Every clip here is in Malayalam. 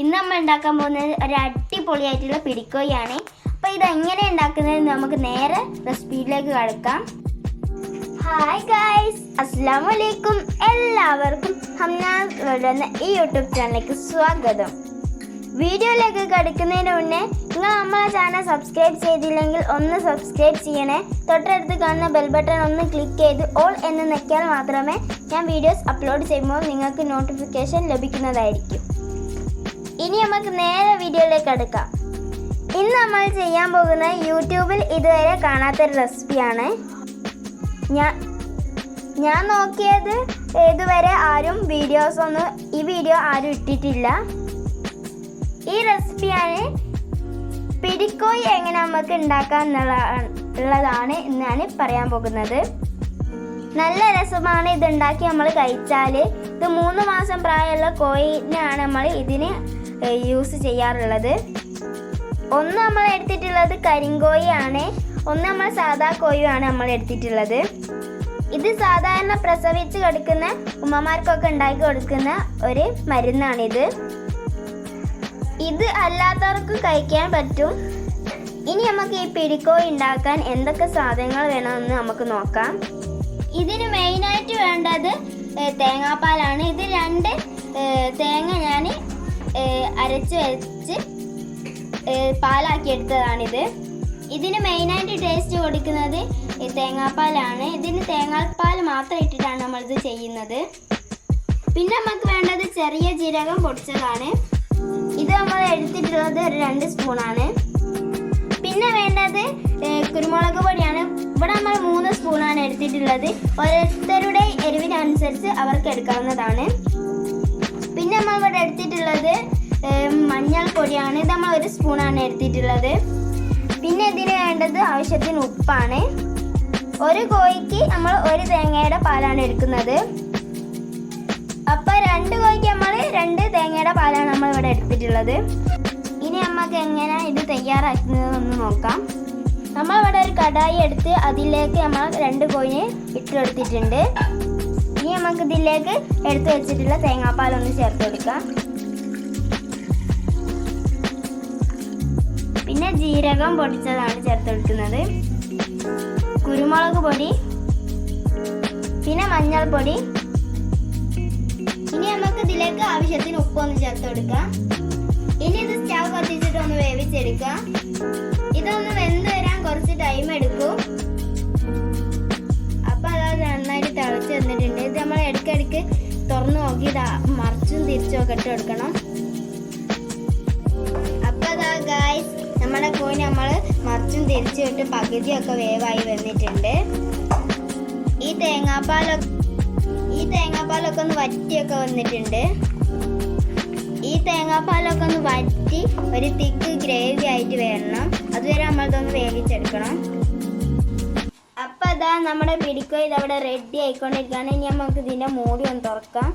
ഇന്ന് നമ്മൾ ഉണ്ടാക്കാൻ പോകുന്നത് ഒരു അടിപൊളിയായിട്ടുള്ള പിടിക്കോയാണ് അപ്പോൾ എങ്ങനെ ഉണ്ടാക്കുന്നത് നമുക്ക് നേരെ റെസിപ്പിയിലേക്ക് കടക്കാം. ഹായ് ഗായ്സ് അസ്സാം വലൈക്കും എല്ലാവർക്കും ഹംനാസ് വേൾഡ് ഈ യൂട്യൂബ് ചാനലിലേക്ക് സ്വാഗതം. വീഡിയോയിലേക്ക് കടക്കുന്നതിന് മുന്നേ നിങ്ങൾ നമ്മളെ ചാനൽ സബ്സ്ക്രൈബ് ചെയ്തില്ലെങ്കിൽ ഒന്ന് സബ്സ്ക്രൈബ് ചെയ്യണേ. തൊട്ടടുത്ത് കാണുന്ന ബെൽ ബട്ടൺ ഒന്ന് ക്ലിക്ക് ചെയ്ത് ഓൾ എന്ന് നിൽക്കിയാൽ മാത്രമേ ഞാൻ വീഡിയോസ് അപ്ലോഡ് ചെയ്യുമ്പോൾ നിങ്ങൾക്ക് നോട്ടിഫിക്കേഷൻ ലഭിക്കുന്നതായിരിക്കും. ഇനി നമുക്ക് നേരെ വീഡിയോയിലേക്ക് എടുക്കാം ഇന്ന് നമ്മൾ ചെയ്യാൻ പോകുന്ന യൂട്യൂബിൽ ഇതുവരെ കാണാത്തൊരു റെസിപ്പിയാണ് ഞാൻ ഞാൻ നോക്കിയത് ഇതുവരെ ആരും വീഡിയോസ് ഒന്നും ഈ വീഡിയോ ആരും ഇട്ടിട്ടില്ല. ഈ റെസിപ്പിയാണ് പിടിക്കോയി എങ്ങനെ നമുക്ക് ഉണ്ടാക്കാം എന്നുള്ളതാണ് ഇന്നാണ് പറയാൻ പോകുന്നത്. നല്ല രസമാണ് ഇത് ഉണ്ടാക്കി നമ്മൾ കഴിച്ചാൽ ഇത് മൂന്ന് മാസം പ്രായമുള്ള കോയിനാണ് നമ്മൾ ഇതിന് യൂസ് ചെയ്യാറുള്ളത്. ഒന്ന് നമ്മൾ എടുത്തിട്ടുള്ളത് കരിങ്കോയിയാണ് ഒന്ന് നമ്മൾ സാധാ കോയുമാണ് നമ്മൾ എടുത്തിട്ടുള്ളത്. ഇത് സാധാരണ പ്രസവിച്ച് കൊടുക്കുന്ന ഉമ്മമാർക്കൊക്കെ ഉണ്ടാക്കി കൊടുക്കുന്ന ഒരു മരുന്നാണിത്. ഇത് അല്ലാത്തവർക്ക് കഴിക്കാൻ പറ്റും. ഇനി നമുക്ക് ഈ പിടിക്കോയി ഉണ്ടാക്കാൻ എന്തൊക്കെ സാധനങ്ങൾ വേണമെന്ന് നമുക്ക് നോക്കാം. ഇതിന് മെയിനായിട്ട് വേണ്ടത് തേങ്ങാപ്പാലാണ്. ഇത് രണ്ട് അരച്ച് വെച്ച് പാലാക്കി എടുത്തതാണിത്. ഇതിന് മെയിനായിട്ട് ടേസ്റ്റ് കൊടുക്കുന്നത് ഈ തേങ്ങാപ്പാലാണ്. ഇതിന് തേങ്ങാപ്പാൽ മാത്രം ഇട്ടിട്ടാണ് നമ്മളിത് ചെയ്യുന്നത്. പിന്നെ നമുക്ക് വേണ്ടത് ചെറിയ ജീരകം പൊടിച്ചതാണ്. ഇത് നമ്മൾ എടുത്തിട്ടുള്ളത് രണ്ട് സ്പൂണാണ്. പിന്നെ വേണ്ടത് കുരുമുളക് പൊടിയാണ്. ഇവിടെ നമ്മൾ മൂന്ന് സ്പൂണാണ് എടുത്തിട്ടുള്ളത്. ഓരോരുത്തരുടെ എരിവിനനുസരിച്ച് അവർക്ക് എടുക്കാവുന്നതാണ്. പിന്നെ നമ്മൾ ഇവിടെ എടുത്തിട്ടുള്ളത് മഞ്ഞൾപ്പൊടിയാണ്. നമ്മൾ ഒരു സ്പൂണാണ് എടുത്തിട്ടുള്ളത്. പിന്നെ ഇതിന് വേണ്ടത് ആവശ്യത്തിന് ഉപ്പാണ്. ഒരു കോഴിക്ക് നമ്മൾ ഒരു തേങ്ങയുടെ പാലാണ് എടുക്കുന്നത്. അപ്പൊ രണ്ട് കോഴിക്ക് നമ്മൾ രണ്ട് തേങ്ങയുടെ പാലാണ് നമ്മൾ ഇവിടെ എടുത്തിട്ടുള്ളത്. ഇനി നമുക്ക് എങ്ങനെ ഇത് തയ്യാറാക്കുന്നതെന്ന് നോക്കാം. നമ്മൾ ഇവിടെ ഒരു കടായി എടുത്ത് അതിലേക്ക് നമ്മൾ രണ്ട് കോഴിനെ ഇട്ടെടുത്തിട്ടുണ്ട് ഇനി നമുക്ക് ഇതിലേക്ക് എടുത്തു വെച്ചിട്ടുള്ള തേങ്ങാപ്പാൽ ഒന്ന് ചേർത്ത് കൊടുക്കാം. പിന്നെ ജീരകം പൊടിച്ചതാണ് ചേർത്ത് കൊടുക്കുന്നത് കുരുമുളക് പൊടി പിന്നെ മഞ്ഞൾപ്പൊടി. ഇനി നമുക്ക് ഇതിലേക്ക് ആവശ്യത്തിന് ഉപ്പൊന്ന് ചേർത്ത് കൊടുക്കാം ഇനി ഇത് സ്റ്റവ് കത്തിച്ചിട്ട് ഒന്ന് വേവിച്ചെടുക്കാം. ഇതൊന്ന് വെന്ത് വരാൻ കുറച്ച് ടൈം എടുക്കും. അപ്പൊ അത് നന്നായിട്ട് തിളച്ച് വന്നിട്ടുണ്ട്. ഇത് നമ്മൾ ഇടയ്ക്കിടയ്ക്ക് തുറന്നു നോക്കി ഇതാ മറിച്ചും തിരിച്ചും ഒക്കെ ഇട്ട് കൊടുക്കണം. അപ്പൊ അതാ ഗായ്സ് നമ്മുടെ കോഴി നമ്മൾ മറിച്ചും തിരിച്ചു വിട്ട് പകുതിയൊക്കെ വേവായി വന്നിട്ടുണ്ട്. ഈ തേങ്ങാപ്പാലൊക്കെ ഈ തേങ്ങാപ്പാലൊക്കെ ഒന്ന് വറ്റിയൊക്കെ വന്നിട്ടുണ്ട്. ഈ തേങ്ങാപ്പാലൊക്കെ ഒന്ന് വറ്റി ഒരു തിക്ക് ഗ്രേവി ആയിട്ട് വരണം. അതുവരെ നമ്മളിതൊന്ന് വേവിച്ചെടുക്കണം. അപ്പൊ അതാ നമ്മുടെ പിടിക്കോ ഇതവിടെ റെഡി ആയിക്കൊണ്ടിരിക്കുകയാണ്. ഇനി നമുക്ക് ഇതിന്റെ മൂടി ഒന്ന് തുറക്കാം.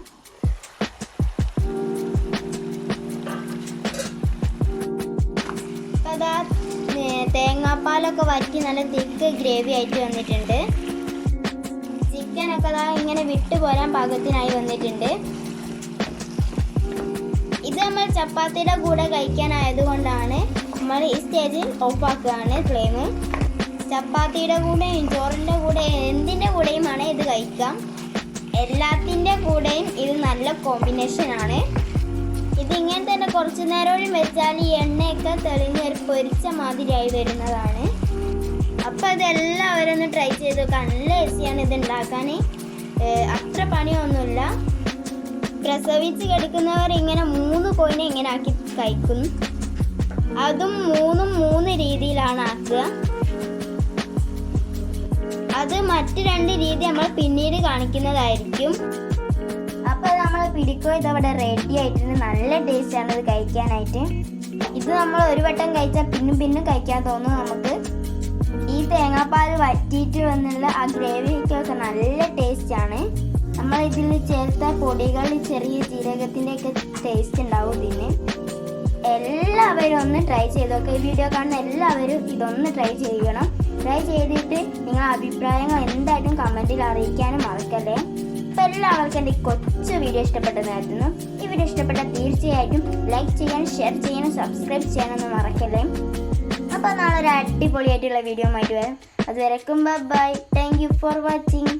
തേങ്ങാപ്പാലൊക്കെ വറ്റി നല്ല തിക്ക് ഗ്രേവി ആയിട്ട് വന്നിട്ടുണ്ട്. ചിക്കനൊക്കെ ദാ ഇങ്ങനെ വിട്ടു പോരാൻ പാകത്തിനായി വന്നിട്ടുണ്ട്. ഇത് നമ്മൾ ചപ്പാത്തിയുടെ കൂടെ കഴിക്കാനായത് കൊണ്ടാണ് നമ്മൾ ഈ സ്റ്റേജിൽ ഓഫാക്കുകയാണ് ഫ്ലെയിം. ചപ്പാത്തിയുടെ കൂടെയും ചോറിന്റെ കൂടെ എന്തിന്റെ കൂടെയുമാണ് ഇത് കഴിക്കാം. എല്ലാത്തിന്റെ കൂടെയും ഇത് നല്ല കോമ്പിനേഷൻ കുറച്ച് നേരം വെച്ചാൽ ഈ എണ്ണയൊക്കെ തെളിഞ്ഞ് പൊരിച്ച മാതിരിയായി വരുന്നതാണ്. അപ്പൊ ഇതെല്ലാവരും ഒന്ന് ട്രൈ ചെയ്ത് നല്ല ഈസിയാണ് ഇത് ഉണ്ടാക്കാൻ അത്ര പണിയൊന്നുമില്ല. പ്രസവിച്ച് കിടക്കുന്നവർ ഇങ്ങനെ മൂന്ന് കോയിനെ ഇങ്ങനെ ആക്കി കഴിക്കും. അതും മൂന്നും മൂന്ന് രീതിയിലാണ് ആക്കുക. അത് മറ്റ് രണ്ട് രീതി നമ്മൾ പിന്നീട് കാണിക്കുന്നതായിരിക്കും. അപ്പൊ നമ്മൾ പിടിക്കോ ഇതവിടെ റെഡി ആയിട്ടുണ്ട്. നല്ല ടേസ്റ്റ് ആണ് ഇത് കഴിക്കാനായിട്ട്. ഇത് നമ്മൾ ഒരു വട്ടം കഴിച്ചാൽ പിന്നും പിന്നും കഴിക്കാൻ തോന്നും നമുക്ക്. ഈ തേങ്ങാപ്പാൽ വറ്റിയിട്ട് വന്നുള്ള ആ ഗ്രേവിക്കൊക്കെ നല്ല ടേസ്റ്റ് ആണ്. നമ്മൾ ഇതിൽ ചേർത്ത പൊടികളിൽ ചെറിയ ജീരകത്തിന്റെ ഒക്കെ ടേസ്റ്റ് ഉണ്ടാവും ഇതിന്. എല്ലാവരും ഒന്ന് ട്രൈ ചെയ്തൊക്കെ ഈ വീഡിയോ കാണുന്ന എല്ലാവരും ഇതൊന്ന് ട്രൈ ചെയ്യണം. ട്രൈ ചെയ്തിട്ട് നിങ്ങളുടെ അഭിപ്രായങ്ങൾ എന്തായിട്ടും കമന്റിൽ അറിയിക്കാനും മറക്കല്ലേ. അപ്പോൾ എല്ലാവർക്കും എന്റെ കൊച്ചു വീഡിയോ ഇഷ്ടപ്പെട്ടതായിരുന്നു. ഈ വീഡിയോ ഇഷ്ടപ്പെട്ട തീർച്ചയായിട്ടും ലൈക്ക് ചെയ്യാൻ ഷെയർ ചെയ്യാനും സബ്സ്ക്രൈബ് ചെയ്യാനൊന്നും മറക്കല്ലേ. അപ്പോൾ നാളെ ഒരു അടിപൊളിയായിട്ടുള്ള വീഡിയോ ആയിട്ട് വരാം. അതുവരെക്കും bye thank you for watching